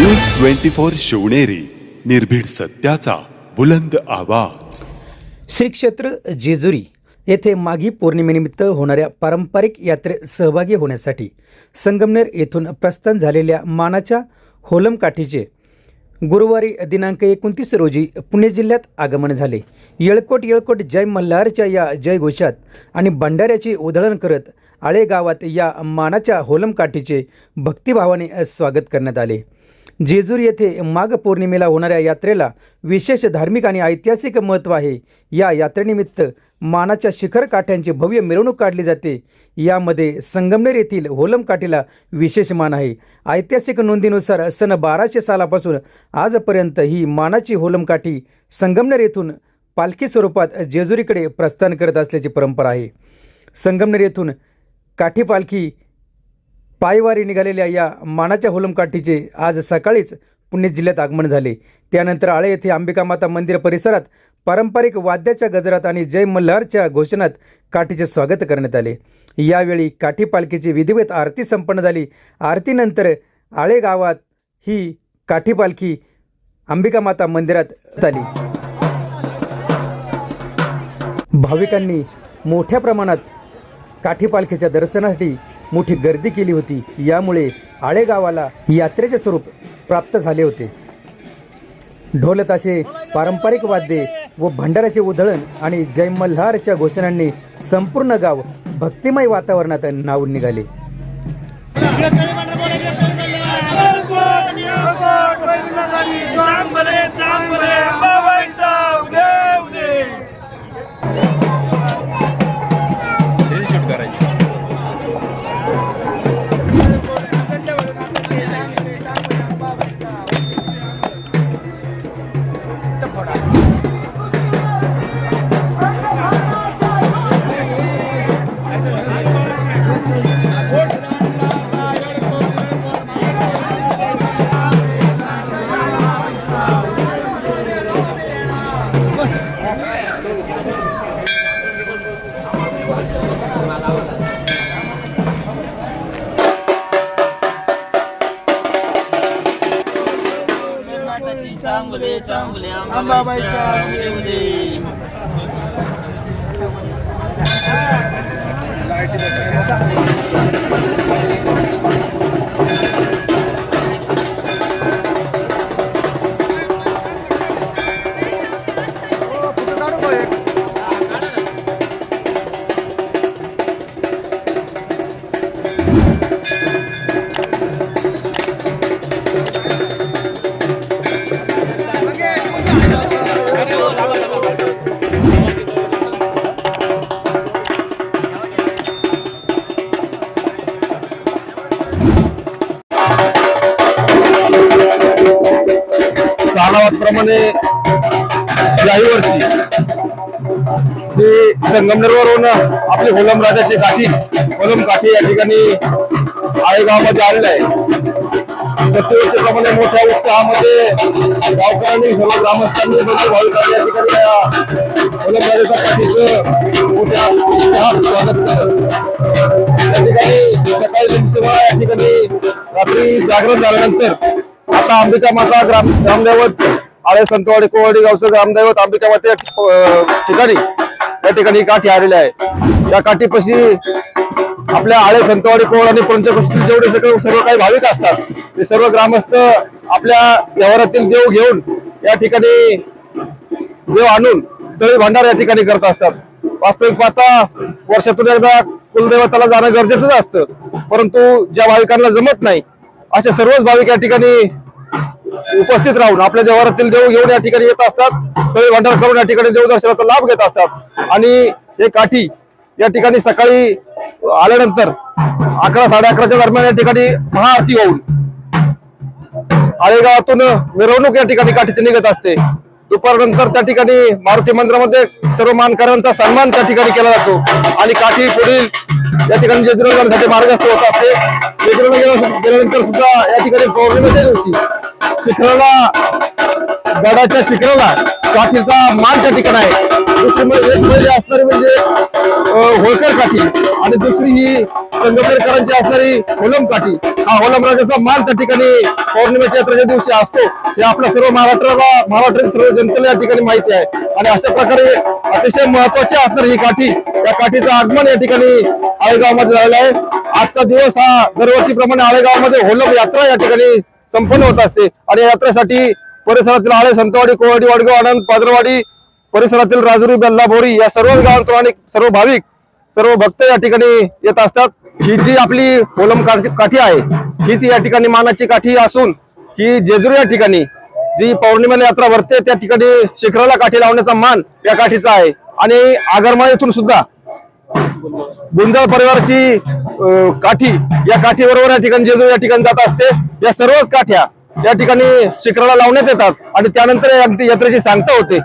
News twenty four Shivneri निर्भीड सत्याचा बुलंद आवाज. श्री क्षेत्र जेजुरी येथे माघी पौर्णिमेनिमित्त होणाऱ्या पारंपरिक यात्रेत सहभागी होण्यासाठी संगमनेर येथून प्रस्थान झालेल्या मानाच्या होलमकाठीचे गुरुवारी दिनांक एकोणतीस रोजी पुणे जिल्ह्यात आगमन झाले. येळकोट येळकोट जय मल्हारच्या या जयघोषात आणि भंडाऱ्याची उधळण करत आळे गावात या मानाच्या होलमकाठीचे भक्तिभावाने स्वागत करण्यात आले. जेजूर येथे माघ पौर्णिमेला होणाऱ्या यात्रेला विशेष धार्मिक आणि ऐतिहासिक महत्त्व आहे. या यात्रेनिमित्त मानाच्या शिखर काठ्यांची भव्य मिरवणूक काढली जाते. यामध्ये संगमनेर येथील होलम काठीला विशेष मान आहे. ऐतिहासिक नोंदीनुसार सन बाराशे सालापासून आजपर्यंत ही मानाची होलम काठी संगमनेर येथून पालखी स्वरूपात जेजुरीकडे प्रस्थान करत असल्याची परंपरा आहे. संगमनेर येथून काठी पालखी पायवारी निघालेल्या या मानाच्या होलम काठीचे आज सकाळीच पुणे जिल्ह्यात आगमन झाले. त्यानंतर आळे येथे अंबिका माता मंदिर परिसरात पारंपरिक वाद्याच्या गजरात आणि जय मल्हारच्या घोषणात काठीचे स्वागत करण्यात आले. यावेळी काठी पालखीची विधिवत आरती संपन्न झाली. आरतीनंतर आळे गावात ही काठी पालखी अंबिका माता मंदिरात आली. भाविकांनी मोठ्या प्रमाणात काठी पालखीच्या दर्शनासाठी मोठी गर्दी केली होती यामुळे आळेगावाला यात्रेचे स्वरूप प्राप्त झाले होते ढोलताशे पारंपरिक वाद्ये व भंडाऱ्याचे उधळण आणि जय मल्हारच्या घोषणांनी संपूर्ण गाव भक्तिमय वातावरणात नावून निघाले चांगले चांगले चांगले अंबाबाईच्या उदे उदे त्याचप्रमाणे याही वर्षी जे संगमनेरवरून आपले होलम राजाची काठी होलम काठी या ठिकाणी आळेगावमध्ये आलेलं आहे. प्रत्येकाप्रमाणे मोठ्या उत्साहामध्ये गावकऱ्यांनी सर्व ग्रामस्थांनी मोठे भाविकांनी या ठिकाणी होलम राजाच्या काठीचं मोठ्या उत्साहात स्वागत केलं. या ठिकाणी सकाळी लिमसेवा या ठिकाणी रात्री जागरण झाल्यानंतर आता अंबिका माता ग्राम ग्रामदैवत आळे संतवाडी कोवाडी गावचं ग्रामदैवत अंबिका ठिकाणी या ठिकाणी काठी आलेली आहे. या काठीपाशी आपल्या आळे संतवाडी कोवड आणि पंचकृष्टी जेवढे सगळे सर्व काही भाविक असतात ते सर्व ग्रामस्थ आपल्या व्यवहारातील देव घेऊन या ठिकाणी देव आणून तळी भांडार या ठिकाणी करत असतात. वास्तविक पाहता वर्षातून एकदा कुलदैवताला जाणं गरजेचंच असतं परंतु ज्या भाविकांना जमत नाही अशा सर्वच भाविक या ठिकाणी उपस्थित राहून आपल्या देवारातील देव घेऊन या ठिकाणी येत असतात. तळी भांडार करून या ठिकाणी देवदर्शनाचा लाभ घेत असतात. आणि हे काठी या ठिकाणी सकाळी आल्यानंतर अकरा साडे अकराच्या दरम्यान या ठिकाणी महाआरती होऊन आळेगावातून मिरवणूक या ठिकाणी काठीची निघत असते. दुपारनंतर त्या ठिकाणी मारुती मंदिरामध्ये सर्व मानकऱ्यांचा सन्मान त्या ठिकाणी केला जातो. आणि काठी पुढील या ठिकाणी जेजुरीला जाण्यासाठी मार्गस्थ होत असते जेजुरीला गेल्यानंतर सुद्धा या ठिकाणी पौर्णिमेच्या दिवशी शिखराला गडाच्या शिखराला काठीचा मान त्या ठिकाणी आहे. दुसरी म्हणजे म्हणजे असणारी म्हणजे होळकर काठी. आणि दुसरी ही संगमेरकरांची असणारी होलम काठी. हा होलम राजाचा मान त्या ठिकाणी पौर्णिमेच्या यात्रेच्या दिवशी असतो. हे आपल्या सर्व महाराष्ट्राला महाराष्ट्रातील सर्व जनतेला या ठिकाणी माहिती आहे. आणि अशा प्रकारे अतिशय महत्वाची असणारी ही काठी या काठीचं आगमन या ठिकाणी आळेगावमध्ये झालेलं आहे. आजचा दिवस हा दरवर्षी प्रमाणे आळेगावमध्ये होलम यात्रा या ठिकाणी संपन्न होत असते. आणि या यात्रेसाठी परिसरातील आळे संतवाडी कोवाडी वाडगाव आनंद पादरवाडी परिसरातील राजुरी बेल्ला बोरी या सर्व गावांतून आणि सर्व भाविक सर्व भक्त या ठिकाणी येत असतात. ही जी आपली कोलम काठी आहे हीच या ठिकाणी मानाची काठी असून ही जेजुरी या ठिकाणी जी पौर्णिमेला यात्रा भरते त्या ठिकाणी शिखराला काठी लावण्याचा मान या काठीचा आहे. आणि आगरमा येथून सुद्धा गुंजाळ परिवाराची काठी या काठी बरोबर या ठिकाणी जेजू या ठिकाणी जात असते. या सर्वच काठ्या या ठिकाणी शिखराला लावण्यात येतात आणि त्यानंतर यात्रेची सांगता होते.